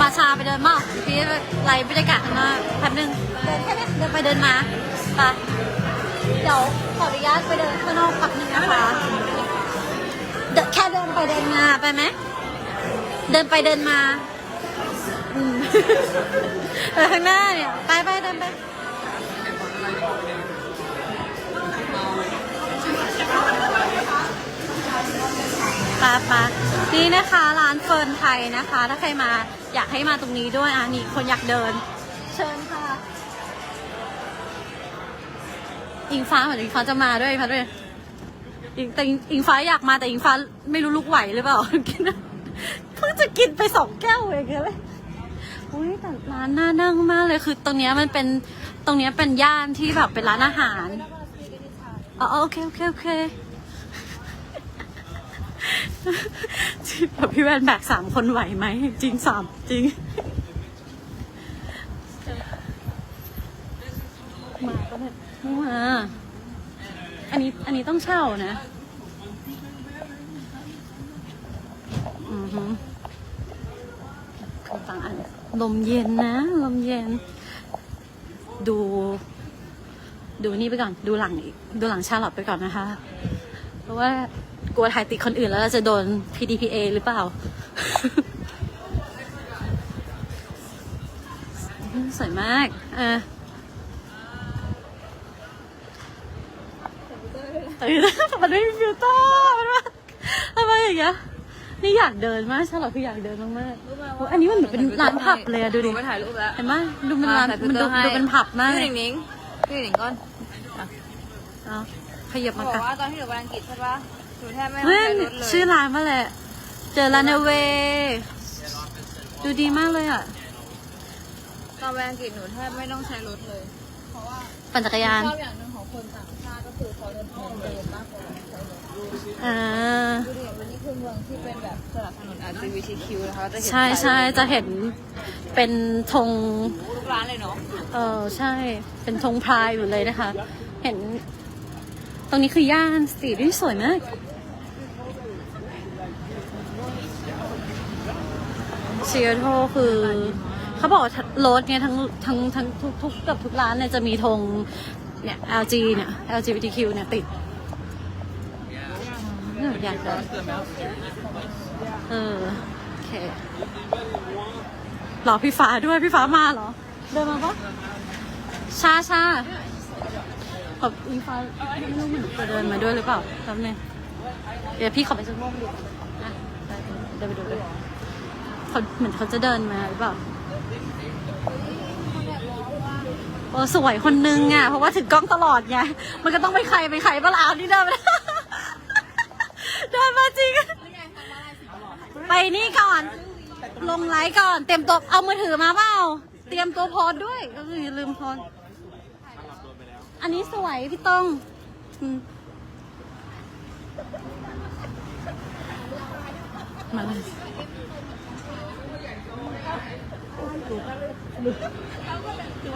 ปาชาไปเดินมาพี่ไล่บรรยากาศข้างหน้าแป๊บนึงเดินแค่เนี้เดินไปเดินมาไปเดี๋ยวขออนุญาตไปเดินข้างนอกแป๊บนึงนะคะเดแค่เดินไปเดินมาไปไหมเดินไปเดินมาอืมข้างหน้าเนี่ย ไปไปเดินไป ปาปานี่นะคะร้านเฟิร์นไทยนะคะ ถ้าใครมาอยากให้มาตรงนี้ด้วยอะนี่คนอยากเดิน เชิญค่ะ อิงฟ้าเหมือนอิงฟ้าจะมาด้วยค่ะด้วยอิงแต่อิงฟ้าอยากมาแต่อิงฟ้าไม่รู้ลุกไหวหรือเปล่ากินเพิ่งจะกินไปสองแก้วเองเลยอุ้ยแต่ร้านน่านั่งมากเลยคือตรงเนี้ยมันเป็นตรงเนี้ยเป็นย่านที่แบบเป็นร้านอาหารอ๋อโอเคโอเคโอเค พี่แวนแบกสามคนไหวไหม จริงสามจริง มาก็แบบไม่มา อันนี้อันนี้ต้องเช่านะอือฮึต่างอันลมเย็นนะ ลมเย็น ดู ดูนี่ไปก่อน ดูหลังอีก ดูหลังชาลอตไปก่อนนะคะ เพราะว่า กลัวถ่ายติดคนอื่นแล้วเราจะโดน PDPA หรือเปล่า สวยมากเออเออมันไม่มีฟิลเตอร์มันว่าทำไมอย่างเงี้ยนี่อยากเดินมากชาลอตคืออยากเดินมากๆโอ้อันนี้มันเหมือนเป็นร้านผับเลยอะดูดิไปถ่ายรูปแล้วเห็นไหมดูเป็นร้านใส่ฟิมันลดูตอร์ให้ดูเป็นผับมากพี่หนิงหนิงพี่หนิงก้อนเอาขยับบมาอกกันว่าตอนที่หนูไปอังกฤษใช่ปะ หนูแทบไม่ต้องเฮ้ยใช้รถเลยชื่อร้านมาแหละเจอร้านเว ดูดีมากเลยอะ ตอนไปอังกฤษหนูแทบไม่ต้องใช้รถเลยปั่นจักรยาน ชอบอย่างหนึ่งของคนต่างชาติก็คือเขาเดินเดินมากกว่าใช้รถอ่าดูดิวันนี้คือเมืองที่เป็นแบบสนับสนุน LGBTQ นะคะจะเห็นใช่ใช่จะเห็นเป็นธง ทุกร้านเลยเนาะเออใช่ เป็นธงพรายอยู่เลยนะคะ เห็น ตรงนี้คือย่านสตรีทที่สวยมาก เซียโตคือเขาบอกรถเนี่ยทั้งทั้งทั้งทุกทุกกับทุกร้านเนี่ยจะมีธงเนี่ย LG เนี่ย LGBTQ เนี่ยติดอืมอยากได้เออโอเครอพี่ฟ้าด้วยพี่ฟ้ามาเหรอ เดินมาปะชาชาขอบพี่ฟ้าไม่รู้เหมือนจะเดินมาด้วยหรือเปล่าแป๊บนึงเดี๋ยวพี่ขอไปซื้อม่วงดูอะไปเดินไปดูเลย เขาเหมือนเขาจะเดินมาหรือเปล่าโอ้สวยคนนึงอะเพราะว่าถือกล้องตลอดไงมันก็ต้องไปใครไปใครบ้าลาวนี่เดินมาเดินมาจริง ไปนี่ก่อน ลงไลฟ์ก่อน เตรียมตัวเอามือถือมาเปล่าเตรียมตัวโพสด้วยก็คือลืมโพสต์อันนี้สวยพี่ต้องมาเลย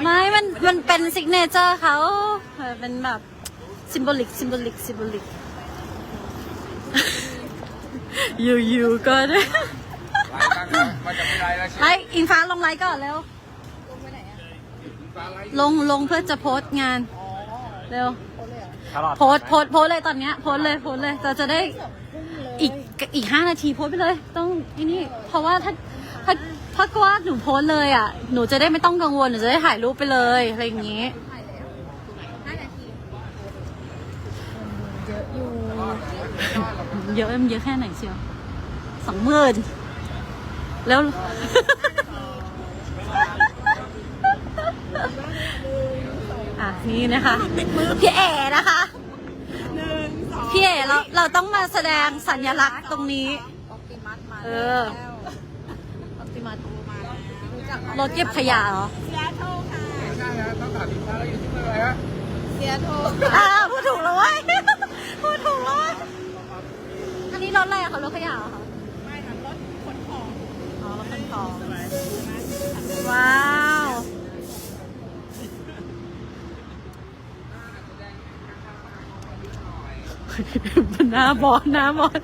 ไม่มันมันเป็นซิกเนเจอร์เขาเออเป็นแบบซิมโบลิกซิมโบลิกซิมโบลิกอยู่อยู่ๆก็ได้มาจากไม่ไรแล้วไลฟ์อิงฟ้าลงไลฟ์ก่อนเร็ว ลงลงเพื่อจะโพสต์งาน เร็ว โพสต์โพสต์โพสต์เลยตอนเนี้ยโพสต์เลยโพสต์เลยเราจะได้อีกอีกห้านาทีโพสต์ไปเลย ต้องที่นี่เพราะว่าถ้า ถ้าถ้ากว่าหนูโพสต์เลยอะ หนูจะได้ไม่ต้องกังวล หนูจะได้ถ่ายรูปไปเลยอะไรอย่างงี้เยอะมันเยอะแค่ไหนเชียวสองหมื่นแล้ว อะนี่นะคะพี่เอ๋นะคะพี่เอ๋เราเราต้องมาแสดงสัญลักษณ์ตรงนี้ ออกติมัสมาเออออปติมัส รถเก็บขยะเหรอเซียโทค่ะใช่ฮะต้องถามสินค้าเราอยู่ที่เมืองอะไรฮะเซียโทอ่าพูดถูกแล้วเว้ยพูดถูกแล้วเว้ยอันนี้รถอะไรอะคะรถขยะเหรอคะไม่ค่ะรถขนของอ๋อรถขนของว้าวหน้าบอสหน้าบอส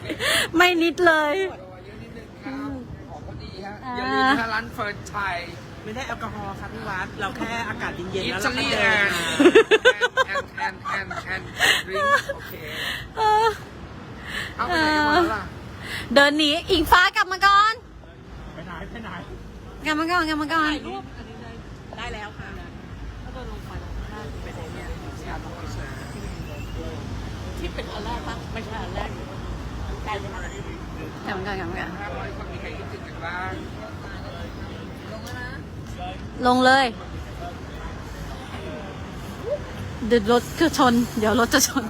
ไม่นิดเลย ตัวเยอะนิดนึงครับของก็ดีฮะอ่าอย่าลืม นะร้านเฟิร์นชัย ไม่ได้แอลกอฮอล์ครับพี่วัดเราแค่อากาศเย็นๆอิแล้วตาเราก็ลีเดิแอนนแอนแอนแอนแอนดริงโอเคเออ เอาไปไหนกันหมดแล้วล่ะเดินหนีอิงฟ้ากลับมาก่อน ไปไหนไปไหนกลับมาก่อนกลับมาก่อนรูปอันนี้ได้ได้แล้วค่ะถ้าเดินลงไปแล้วน่าจะเป็นไอ้เนี่ยที่เป็นอันแรกปะไม่ใช่อันแรกไกลไหมคะกลับมาก่อนกลับมาก่อนห้าร้อยคนมีใครคิดถึงกันบ้าง ลงเลย เดี๋ยวรถจะชน เดี๋ยวรถจะชน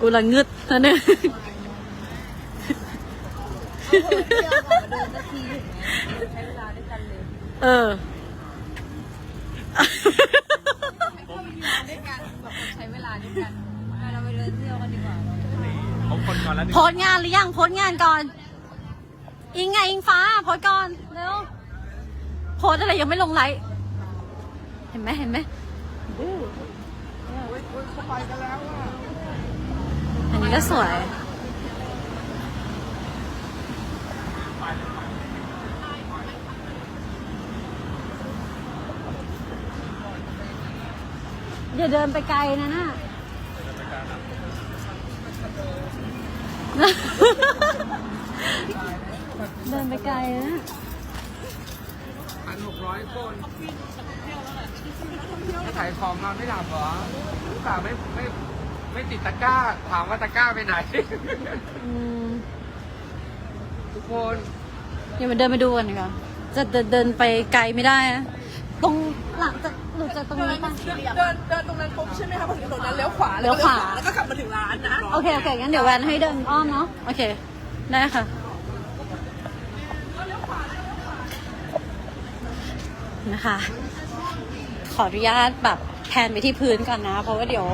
กูละงึดนะเนี่ยเอาเถอะเที่ยวค่ะมาเดินสักทีถึงไหมใช้เวลาด้วยกันเลยเออให้เข้าไปอยู่ด้วยกันแบบใช้เวลาด้วยกันไปเราไปเดินเที่ยวกันดีกว่าเราเอาคนก่อนแล้วโพสต์งานหรือยังโพสต์งานก่อน อิงไงอิงฟ้าโพสต์ก่อนเร็ว โพสอะไรยังไม่ลงไลฟ์เห็นไหมเห็นไหมอันนี้ก็สวยอย่าเดินไปไกลนะน่ะเดินไปไกลนะ ร้อยคนจะขายของนอนไม่หลับเหรอลูกสาวไม่ไม่ไม่ติดตะกร้า ถามว่าตะกร้าไปไหน อืมทุกคนเดี๋ยวมาเดินไปดูกันดีกว่าจะเดินเดินไปไกลไม่ได้นะตรงหลังจากหลุดจากตรงนี้ป่ะเดินเดินตรงนั้นปุ๊บใช่ไหมคะพอถึงถนนนั้นเลี้ยวขวาเลี้ยวขวา แล้วก็กลับมาถึงร้านนะ โอเค โอเค งั้นเดี๋ยวแวนให้เดินอ้อมเนาะ โอเค ได้ค่ะ นะคะ ขออนุญาตแบบแพนไปที่พื้นก่อนนะ เพราะว่าเดี๋ยว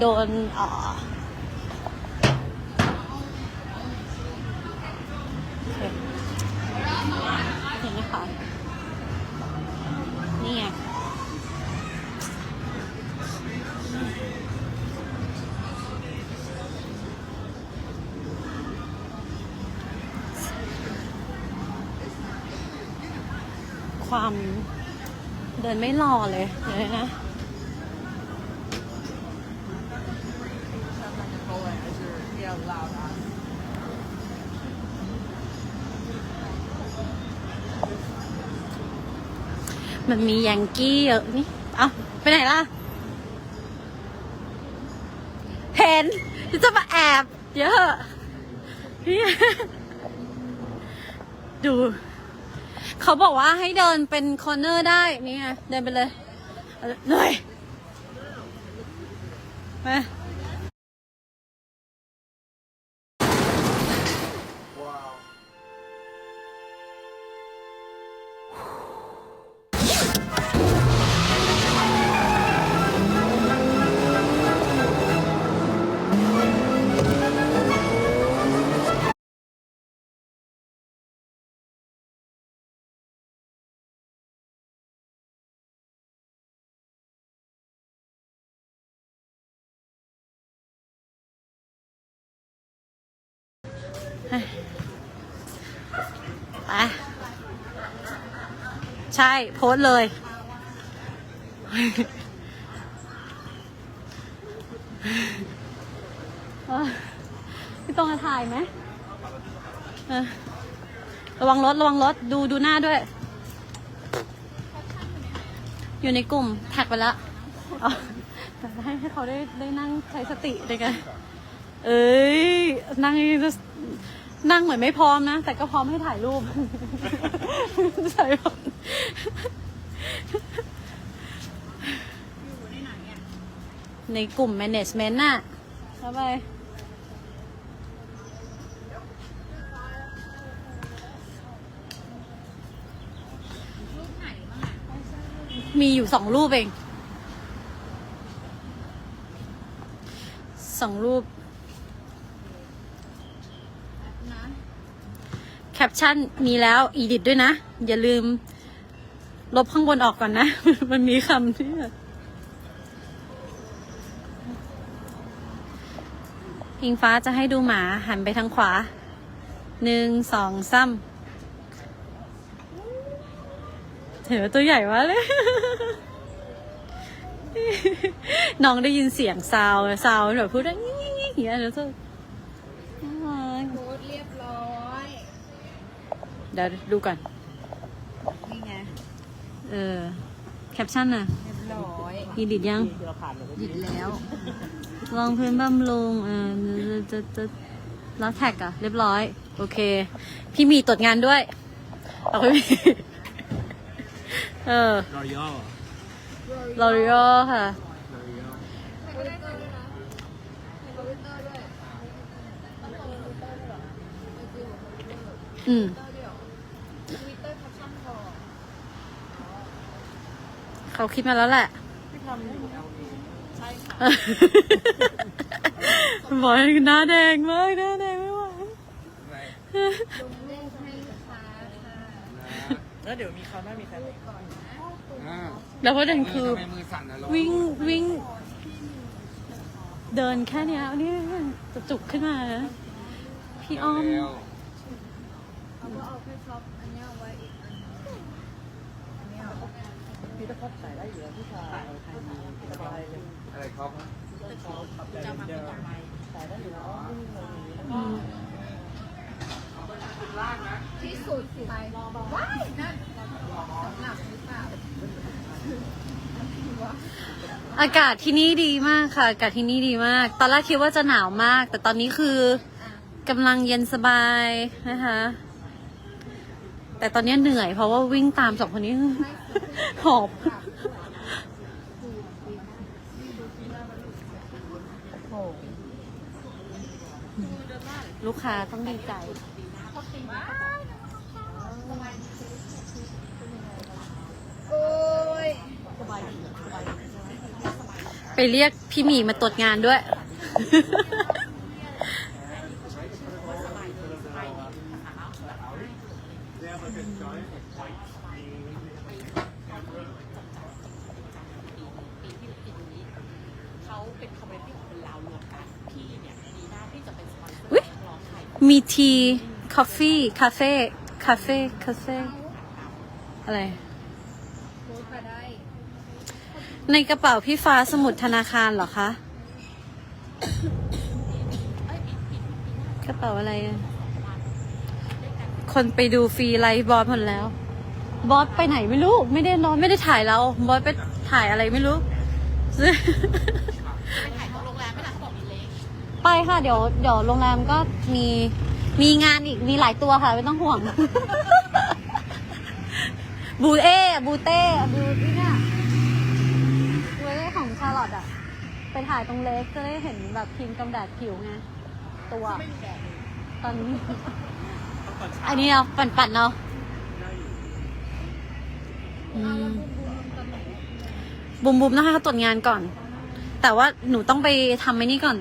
โดนเอ่อโอเคเห็นไหมคะนี่ไงความ เดินไม่รอเลยเดี๋ยวนะมันมียังกี้เยอะนี่เอาไปไหนล่ะ เห็นจะมาแอบ เยอะนี่ดู เขาบอกว่าให้เดินเป็นคอร์เนอร์ได้นี่ไงเดินไปเลยเหนื่อยมา ไปใช่ โพสเลย พี่ต้องมาถ่ายไหมระวังรถ ระวังรถ ดูดูหน้าด้วย อยู่ในกลุ่ม แท็กไปแล้วแต่ให้ให้เขาได้ได้นั่งใช้สติในการเอ้ย นั่ง นั่งเหมือนไม่พร้อมนะ แต่ก็พร้อมให้ถ่ายรูปใช่ในกลุ่ม management น่ะเข้าไปมีอยู่สองรูปเองสองรูป แคป ชั่นมีแล้วอีดิทด้วยนะ อย่าลืม ลบข้างบนออกก่อนนะ มันมีคำที่อิงฟ้าจะให้ดูหมาหันไปทางขวา หนึ่งสองสามเถอตัวใหญ่มากเลย น้องได้ยินเสียงซาวซาวแบบพูดได้งี้งี้งี้อย่างเงี้ยแล้วก็น่ารัก โพสต์เรียบร้อย เดี๋ยวดูก่อน นี่ไงเออ แคปชั่นน่ะเรียบร้อยมีดิดยังหยุดแล้ว ลองพื้นบำรุงเออจะจะแล้วแท็กอะเรียบร้อย โอเค พี่มีตรวจงานด้วยเอาพี่มีเออ รอยัลลอรีอลค่ะทวิตเตอร์ด้วยนะทวิตเตอร์ด้วยต้องลงทวิตเตอร์ด้วยเหรอไอจีของทวิตเตอร์อืม ทวิตเตอร์ด้วยเหรอทวิตเตอร์แคปชั่นพอ เขาคิดมาแล้วแหละที่ทำอยู่ LA ใช่ค่ะบอกให้หน้าแดงมากหน้าแดงไม่ไหวลงเลขให้ลูกค้าค่ะแล้วเดี๋ยวมีคราวหน้ามีใครไหมแล้วประเด็นคือ ทำไมมือสั่นอะลงวิ่งวิ่ง เดินแค่เนี้ยนี่จะจุกขึ้นมานะพี่อ้อมเร็วเขาก็เอาแค่ช็อปอันเนี้ยเอาไว้อีกอันหนึ่งอันเนี้ยเอา พี่ ตะครบขายได้อยู่แล้วพี่ชายไทยมีสบายเลยอะไรครับจะมาต่อไปขายได้อยู่แล้วไม่มีคนนี้อืมที่สุดไปว้ายนั่นสำหรับหรือเปล่าอากาศที่นี่ดีมากค่ะ อากาศที่นี่ดีมาก ตอนแรกคิดว่าจะหนาวมาก แต่ตอนนี้คือกำลังเย็นสบายนะคะ แต่ตอนนี้เหนื่อยเพราะว่าวิ่งตามสองคนนี้ หอบลูกค้าต้องดีใจโอ้ยไปเรียกพี่หมีมาตรวจงานด้วย เขาเป็นคอมมูนิตี้ของคนลาวรวมกันพี่เนี่ยดีหน้าที่จะเป็นสปอนเซอร์ อุ๊ย นักร้องไทย มี ทีคอฟฟี่คาเฟ่คาเฟ่คาเฟ่อะไรโพสต์ไปได้ในกระเป๋าพี่ฟ้าสมุดธนาคารเหรอคะ กระเป๋าอะไรอะคนไปดูฟรีไลฟ์บอสหมดแล้ว บอสไปไหนไม่รู้ ไม่ได้นอนไม่ได้ถ่ายเรา บอสไปถ่ายอะไรไม่รู้ ไปถ่ายของโรงแรมไม่นานเขาบอกมีเล็กไปค่ะ เดี๋ยวเดี๋ยวโรงแรมก็มี มีงานอีกมีหลายตัวค่ะ ไม่ต้องห่วง บูเอบูเต้บูที่เนี่ยบูเอของชาลอตอะไปถ่ายตรงเล็กจะได้เห็นแบบครีมกำแดดผิวไง ตัว ตอนนี้ อันนี้เอาปั่นๆเนาะอืมบุมบุมนะคะเขาตรวจงานก่อน แต่ว่าหนูต้องไปทำไอ้นี่ก่อน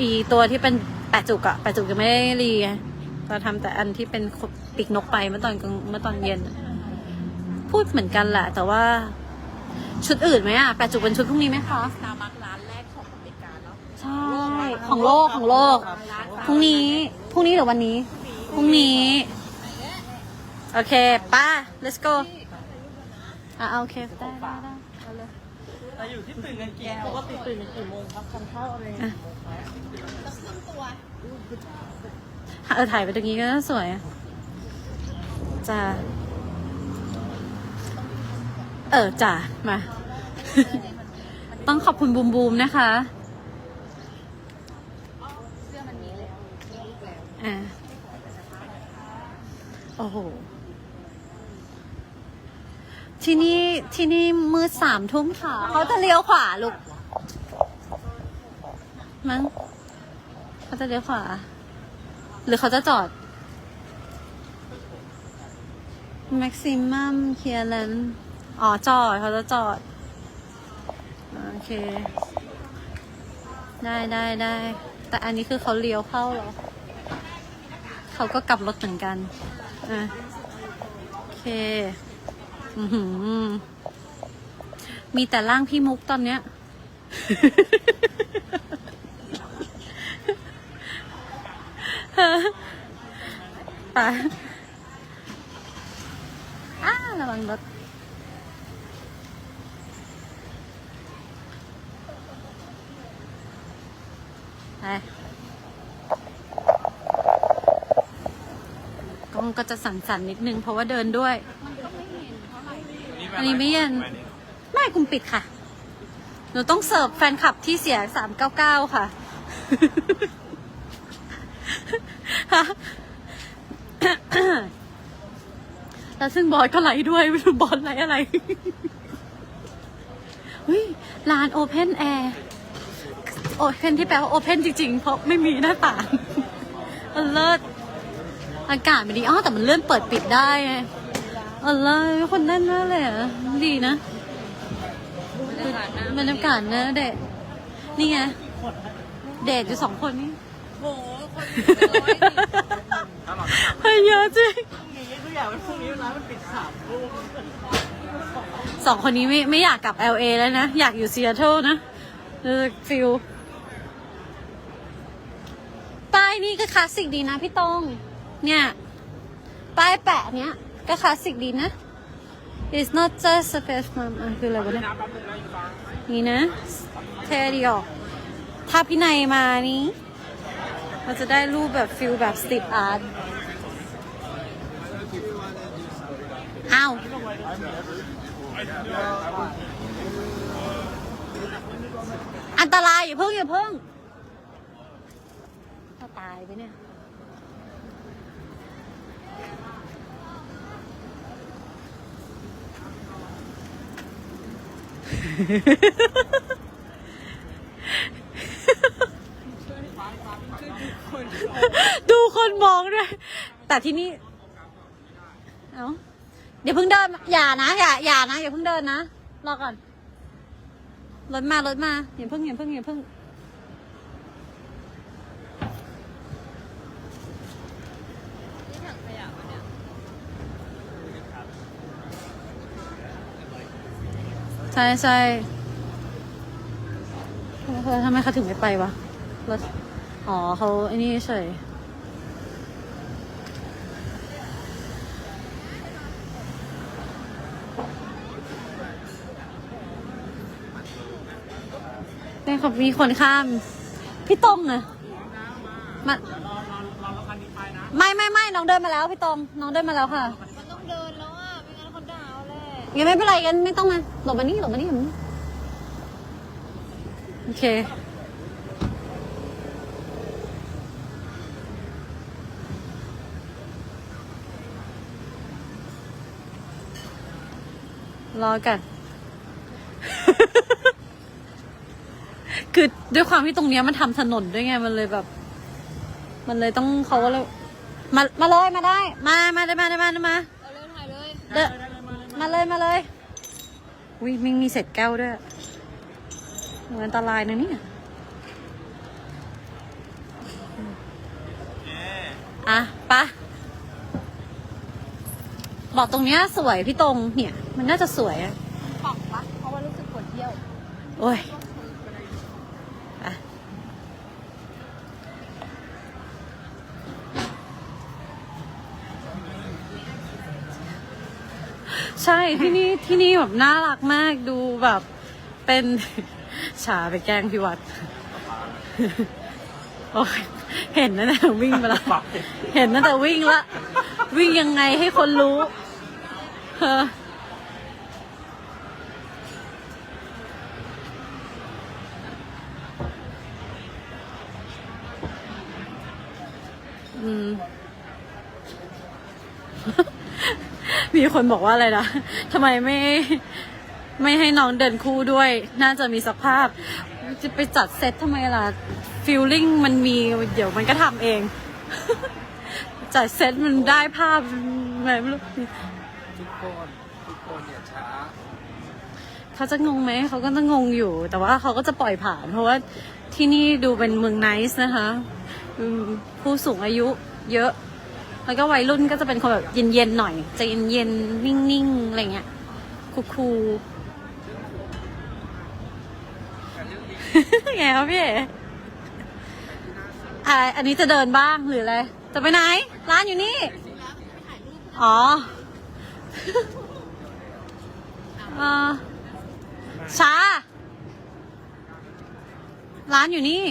อีตัวที่เป็น แปะจุกอะแปะจุกยังไม่ได้รีไงเราทำแต่อันที่เป็นปีกนกไปเมื่อตอนกลางเมื่อตอนเย็นอะพูดเหมือนกันแหละ แต่ว่าชุดอื่นไหมอะแปะจุกเป็นชุดพรุ่งนี้ไหมคะสตาร์บัคร้านแรกของอเมริกาเนาะใช่ ของโลกของโลกพรุ่งนี้พรุ่งนี้หรือวันนี้พรุ่งนี้ โอเค ป้า let's go อะเอาโอเคได้ เราอยู่ที่ตื่นกันกี่ปกติตื่นกันกี่โมงครับทานข้าวอะไรอะเออถ่ายไปตรงนี้ก็สวยอะจ้าเออจ้ามา ต้องขอบคุณบูมบูมนะคะเสื้อมันมีแล้วมีลูกแล้วอ่าโอ้โห ที่นี่ที่นี่มืดสามทุ่มค่ะ เขาจะเลี้ยวขวาลูก มั้งเขาจะเลี้ยวขวา หรือเขาจะจอด maximum clearance อ๋อ จอด เขาจะจอด โอเค ได้ได้ได้ แต่อันนี้คือเขาเลี้ยวเข้าเหรอ เขาก็กลับรถเหมือนกัน อะ โอเค มีแต่ร่างพี่มุกตอนเนี้ย ไปอ้าระวังรถไปกล้องก็จะสั่นๆนิดนึงเพราะว่าเดินด้วย อันนี้ไม่เย็น ไม่กุมปิดค่ะ หนูต้องเสิร์ฟแฟนคลับที่เสียสามเก้าเก้าค่ะแล้วซึ่งบอสก็ไลฟ์ด้วยไม่รู้บอสไลฟ์อะไรเฮ้ยร้านโอเพนแอร์โอเพนที่แปลว่าโอเพนจริงๆ เพราะไม่มีหน้าต่างเออเลิศอากาศไม่ดีอ๋อแต่มันเลื่อนเปิดปิดได้ไงเออเลิศคนแน่นมากเลยอะ ดีนะบรรยากาศนะเดทนี่ไง เดทอยู่สองคนนี่โหคนเป็นร้อยดิเฮ้ยเยอะจริงทุกอย่างมันพรุ่งนี้ร้านมันปิดสามทุ่มสองคนนี้ไม่ไม่อยากกลับ LA แล้วนะ อยากอยู่ซีแอตเทิลนะเออฟิลป้ายนี่ก็คลาสสิกดีนะพี่ตองเนี่ย ป้ายแปะเนี้ย ก็คลาสสิกดีนะ It's not just a face mom อะคืออะไรวะเนี่ยนี่นะเท่ดีออกถ้าพี่นายมานี้เราจะได้รูปแบบฟิลแบบสตรีทอาร์ตอ้าวอันตรายอย่าเพิ่งอย่าเพิ่งจะตายไปเนี่ย ดูคนมองด้วย แต่ที่นี่ เอาเดี๋ยวเพิ่งเดิน อย่านะ อย่า อย่านะ อย่าเพิ่งเดินนะ รอก่อน รถมา รถมาอย่าเพิ่งอย่าเพิ่งอย่าเพิ่ง นี่ถังขยะปะเนี่ย ใช่ใช่เออทำไมเขาถึงไม่ไปวะรถอ๋อเขาไอ้นี่เฉยเป็นของมีคนข้าม พี่ตงอะมาไม่ไม่ไม่น้องเดินมาแล้วพี่ตงน้องเดินมาแล้วค่ะ เอาแหละงั้นไม่เป็นไรกันไม่ต้องมาหลบมานี่หลบมานี่หลบมานี่โอเค รอกัน คือด้วยความที่ตรงเนี้ยมันทำถนนด้วยไงมันเลยแบบ มันเลยต้องเขาก็เลยมามาเลยมาได้ มามาได้มาได้มาได้มา เอาเลยถ่ายเลย เดน มาเลยมาเลยอุ้ยมิงมีเศษแก้วด้วยมันอันตรายนะเนี่ยอะปะบอกตรงเนี้ยสวยพี่ตรงเนี่ย มันน่าจะสวยอะป่องปะเพราะว่ารู้สึกปวดเที่ยว โอ้ย ช่ที่นี่ที่นี่แบบน่ารักมากดูแบบเป็นชาไปแกล้งพี่วัดโอ้ยเห็นนั่นแหละวิ่งไปละเห็นนั่นแต่วิ่งละวิ่งยังไงให้คนรู้เอออืม มีคนบอกว่าอะไรนะทำไมไม่ไม่ให้น้องเดินคู่ด้วย น่าจะมีสภาพ จะไปจัดเซตทำไมล่ะฟิลลิ่งมันมีเดี๋ยวมันก็ทำเอง จัดเซตมันได้ภาพอะไรไม่รู้ทุกคนทุกคนอย่าช้าเขาจะงงไหมเขาก็จะงงอยู่ แต่ว่าเขาก็จะปล่อยผ่าน เพราะว่าที่นี่ดูเป็นเมืองไนซ์นะคะ ผู้สูงอายุเยอะ แล้วก็วัยรุ่นก็จะเป็นคนแบบเย็นๆหน่อย จะเย็นๆนิ่งๆอะไรเงี้ยคูลๆไงครับพี่เอ๋ออ่าอันนี้จะเดินบ้างหรืออะไร จะไปไหน ร้านอยู่นี่ อ๋อช้า ร้านอยู่นี่